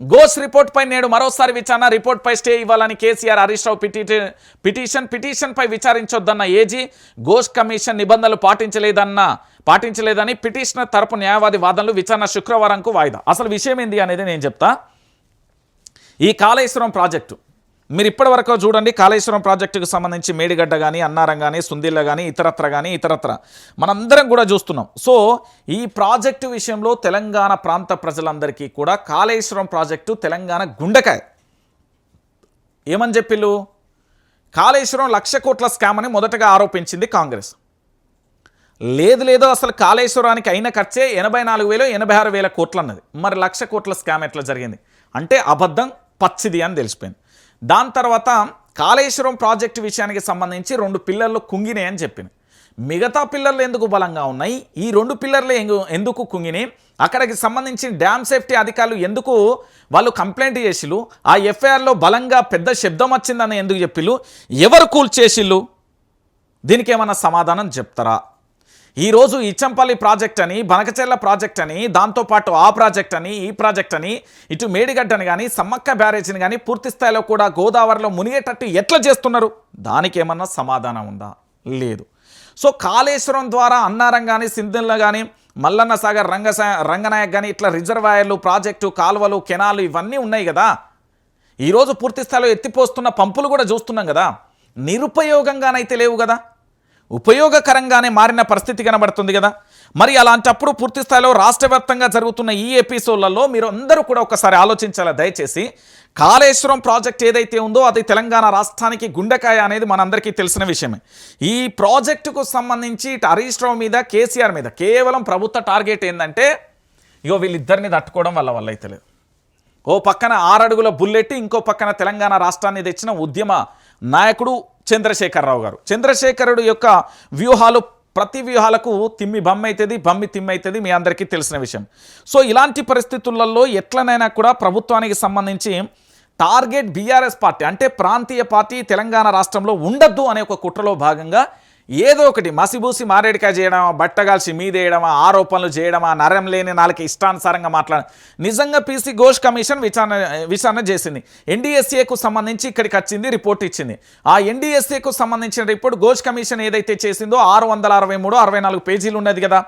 Goes report పై నేడు మరోసారి విచారణ. రిపోర్ట్ పై స్టే ఇవ్వాలని KCR Harish Rao petition petition పై విచారించొద్దన్న ఏజీ గోస్ కమిషన్ నిబంధనలు పాటించలేదన్న పాటించలేదని పిటిషనర్ తరపు న్యాయవాది వాదనలు విచారణ శుక్రవారంకు వాయిదా. అసలు విషయం ఏంది అనేది నేను చెప్తా. ఈ కాళేశ్వరం ప్రాజెక్టు మీరు ఇప్పటివరకు చూడండి కాళేశ్వరం ప్రాజెక్టుకు సంబంధించి మేడిగడ్డ కానీ అన్నారం కానీ సుందిల్ల కానీ ఇతరత్ర కానీ ఇతరత్ర. మనందరం కూడా చూస్తున్నాం. సో ఈ ప్రాజెక్టు విషయంలో తెలంగాణ ప్రాంత ప్రజలందరికీ కూడా కాళేశ్వరం ప్రాజెక్టు తెలంగాణ గుండెకాయ. ఏమని చెప్పిళ్ళు కాళేశ్వరం లక్ష కోట్ల స్కామ్ అని మొదటగా ఆరోపించింది కాంగ్రెస్. లేదు లేదో అసలు కాళేశ్వరానికి అయిన ఖర్చే ఎనభై నాలుగు వేలు ఎనభై ఆరు వేల కోట్లు అన్నది మరి లక్ష కోట్ల స్కామ్ ఎట్లా జరిగింది? అంటే అబద్ధం పచ్చిది అని తెలిసిపోయింది. దాని తర్వాత కాళేశ్వరం ప్రాజెక్టు విషయానికి సంబంధించి రెండు పిల్లర్లు కుంగినాయి అని చెప్పింది. మిగతా పిల్లర్లు ఎందుకు బలంగా ఉన్నాయి? ఈ రెండు పిల్లర్లు ఎందుకు కుంగినాయి? అక్కడికి సంబంధించి డ్యామ్ సేఫ్టీ అధికారులు ఎందుకు వాళ్ళు కంప్లైంట్ చేసిళ్ళు? ఆ ఎఫ్ఐఆర్లో బలంగా పెద్ద శబ్దం వచ్చిందని ఎందుకు చెప్పిళ్ళు? ఎవరు కూల్చేసిళ్ళు దీనికి ఏమన్నా సమాధానం చెప్తారా? ఈరోజు ఇచ్చంపల్లి ప్రాజెక్ట్ అని బనకచెర్ల ప్రాజెక్ట్ అని దాంతోపాటు ఆ ప్రాజెక్ట్ అని ఈ ప్రాజెక్ట్ అని ఇటు మేడిగడ్డని కానీ సమ్మక్క బ్యారేజీని కానీ పూర్తి స్థాయిలో కూడా గోదావరిలో మునిగేటట్టు ఎట్లా చేస్తున్నారు? దానికి ఏమన్నా సమాధానం ఉందా? లేదు. సో కాళేశ్వరం ద్వారా అన్నారం కానీ సింధుల్లో కానీ మల్లన్న సాగర్ రంగ రంగనాయక్ కానీ ఇట్లా రిజర్వాయర్లు ప్రాజెక్టు కాలువలు కెనాలు ఇవన్నీ ఉన్నాయి కదా? ఈరోజు పూర్తి స్థాయిలో ఎత్తిపోస్తున్న పంపులు కూడా చూస్తున్నాం కదా? నిరుపయోగంగానైతే లేవు కదా? ఉపయోగకరంగానే మారిన పరిస్థితి కనబడుతుంది కదా. మరి అలాంటప్పుడు పూర్తి స్థాయిలో రాష్ట్ర వ్యాప్తంగా జరుగుతున్న ఈ ఎపిసోడ్లలో మీరు అందరూ కూడా ఒకసారి ఆలోచించాలి? దయచేసి కాళేశ్వరం ప్రాజెక్ట్ ఏదైతే ఉందో అది తెలంగాణ రాష్ట్రానికి గుండెకాయ అనేది మనందరికీ తెలిసిన విషయమే. ఈ ప్రాజెక్టుకు సంబంధించి ఇటు హరీష్ రావు మీద కేసీఆర్ మీద కేవలం ప్రభుత్వ టార్గెట్ ఏంటంటే ఇగో వీళ్ళిద్దరిని తట్టుకోవడం వల్ల వల్ల అయితే లేదు. ఓ పక్కన ఆరడుగుల బుల్లెట్ ఇంకో పక్కన తెలంగాణ రాష్ట్రాన్ని తెచ్చిన ఉద్యమ నాయకుడు చంద్రశేఖరరావు గారు. చంద్రశేఖరుడు యొక్క వ్యూహాలు ప్రతి వ్యూహాలకు తిమ్మి బమ్మైతుంది అవుతుంది బమ్మి తిమ్మైతుంది అవుతుంది మీ అందరికీ తెలిసిన విషయం. సో ఇలాంటి పరిస్థితులలో ఎట్లనైనా కూడా ప్రభుత్వానికి సంబంధించి టార్గెట్ బీఆర్ఎస్ పార్టీ అంటే ప్రాంతీయ పార్టీ తెలంగాణ రాష్ట్రంలో ఉండద్దు అనే ఒక కుట్రలో భాగంగా ఏదో ఒకటి మసిబూసి మారేడికాయ చేయడమా బట్టగాల్చి మీదేయడమా ఆరోపణలు చేయడమా నరం లేని నాలుగు ఇష్టానుసారంగా మాట్లాడ నిజంగా పీసీ ఘోష్ కమిషన్ విచారణ విచారణ చేసింది. ఎన్డీఎస్ఏకు సంబంధించి ఇక్కడికి వచ్చింది రిపోర్ట్ ఇచ్చింది. ఆ ఎన్డీఎస్ఏకు సంబంధించిన రిపోర్ట్ ఘోష్ కమిషన్ ఏదైతే చేసిందో ఆరు వందల అరవై మూడు అరవై నాలుగు పేజీలు ఉన్నది కదా.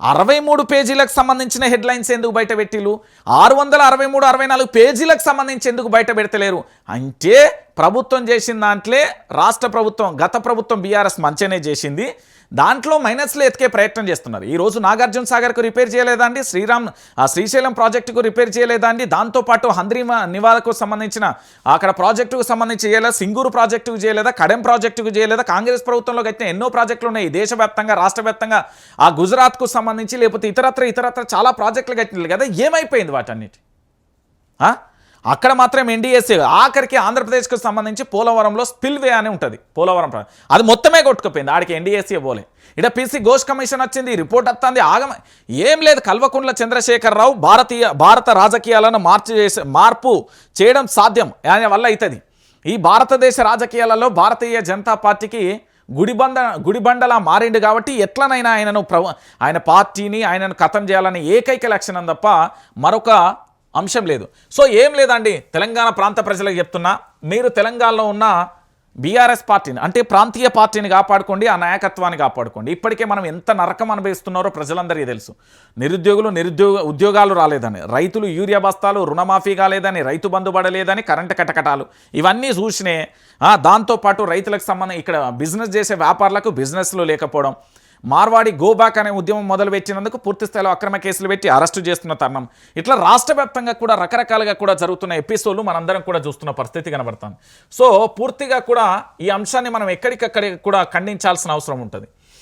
అరవై మూడు పేజీలకు సంబంధించిన హెడ్లైన్స్ ఎందుకు బయట పెట్టిలు ఆరు వందల అరవై మూడు అరవై నాలుగు పేజీలకు సంబంధించి ఎందుకు బయట పెడతలేరు? అంటే ప్రభుత్వం చేసిన దాంట్లే రాష్ట్ర ప్రభుత్వం గత ప్రభుత్వం బీఆర్ఎస్ మంచిగానే చేసింది. దాంట్లో మైనస్లు ఎతికే ప్రయత్నం చేస్తున్నారు. ఈ రోజు నాగార్జున సాగర్కు రిపేర్ చేయలేదండి శ్రీరామ్ శ్రీశైలం ప్రాజెక్టుకు రిపేర్ చేయలేదండి దాంతోపాటు హంద్రీమ నివాళకు సంబంధించిన అక్కడ ప్రాజెక్టుకు సంబంధించి చేయలేదా? సింగూరు ప్రాజెక్టుకు చేయలేదా? కడెం ప్రాజెక్టుకు చేయలేదా? కాంగ్రెస్ ప్రభుత్వంలో అయితే ఎన్నో ప్రాజెక్టులు ఉన్నాయి. దేశవ్యాప్తంగా రాష్ట్ర వ్యాప్తంగా ఆ గుజరాత్కు సంబంధించి లేకపోతే ఇతరత్ర ఇతరత్ర చాలా ప్రాజెక్టులు కట్టినారు కదా? ఏమైపోయింది వాటన్నిటి? ఆ? అక్కడ మాత్రం ఎన్డీఎస్ఏ ఆఖరికి ఆంధ్రప్రదేశ్కు సంబంధించి పోలవరంలో స్పిల్వే అని ఉంటుంది. పోలవరం అది మొత్తమే కొట్టుకుపోయింది. ఆడికి ఎన్డీఎస్ఏ పోలే. ఇక్కడ పీసీ ఘోష్ కమిషన్ వచ్చింది. రిపోర్ట్ వస్తుంది ఆగమ ఏం లేదు. కల్వకుంట్ల చంద్రశేఖరరావు భారతీయ భారత రాజకీయాలను మార్చి చేసే మార్పు చేయడం సాధ్యం ఆయన వల్ల అవుతుంది ఈ భారతదేశ రాజకీయాలలో భారతీయ జనతా పార్టీకి గుడిబండ గుడిబండలా మారిండు కాబట్టి ఎట్లనైనా ఆయనను ప్ర ఆయన పార్టీని ఆయనను ఖతం చేయాలని ఏకైక లక్షణం తప్ప మరొక అంశం లేదు. సో ఏం లేదండి తెలంగాణ ప్రాంత ప్రజలకు చెప్తున్నా మీరు తెలంగాణలో ఉన్న బీఆర్ఎస్ పార్టీని అంటే ప్రాంతీయ పార్టీని కాపాడుకోండి ఆ నాయకత్వాన్ని కాపాడుకోండి. ఇప్పటికే మనం ఎంత నరకం అనుభవిస్తున్నారో ప్రజలందరికీ తెలుసు. నిరుద్యోగులు నిరుద్యోగ ఉద్యోగాలు రాలేదని రైతులు యూరియా బస్తాలు రుణమాఫీ కాలేదని రైతు బంధు పడలేదని కరెంటు కటకటాలు. ఇవన్నీ చూసినే దాంతోపాటు రైతులకు సంబంధం ఇక్కడ బిజినెస్ చేసే వ్యాపారులకు బిజినెస్లు లేకపోవడం మార్వాడి గోబాక్ అనే ఉద్యమం మొదలుపెట్టినందుకు పూర్తి స్థాయిలో అక్రమ కేసులు పెట్టి అరెస్టు చేస్తున్న తరుణం. ఇట్లా రాష్ట్ర వ్యాప్తంగా కూడా రకరకాలుగా కూడా జరుగుతున్న ఎపిసోడ్లు మనందరం కూడా చూస్తున్న పరిస్థితి కనబడుతుంది. సో పూర్తిగా కూడా ఈ అంశాన్ని మనం ఎక్కడికక్కడికి కూడా ఖండించాల్సిన అవసరం ఉంటుంది.